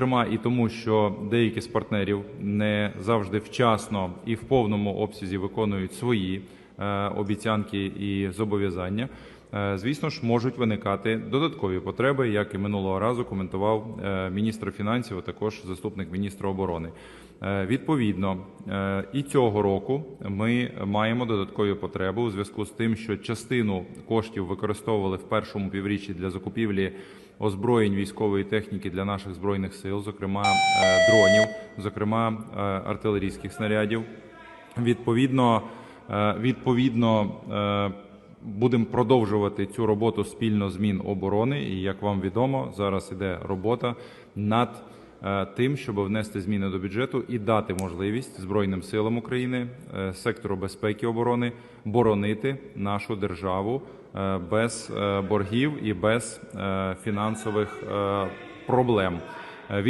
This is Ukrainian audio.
зокрема і тому, що деякі з партнерів не завжди вчасно і в повному обсязі виконують свої обіцянки і зобов'язання. Е, Звісно ж, можуть виникати додаткові потреби, як і минулого разу коментував е, міністр фінансів, а також заступник міністра оборони. Е, Відповідно, е, і цього року ми маємо додаткові потреби у зв'язку з тим, що частину коштів використовували в першому півріччі для закупівлі озброєнь військової техніки для наших збройних сил, зокрема е, дронів, зокрема е, артилерійських снарядів. Відповідно, е, відповідно. е, Будемо продовжувати цю роботу спільно з Міноборони. І як вам відомо, зараз іде робота над е, тим, щоб внести зміни до бюджету і дати можливість Збройним силам України, е, сектору безпеки і оборони боронити нашу державу е, без е, боргів і без е, фінансових е, проблем.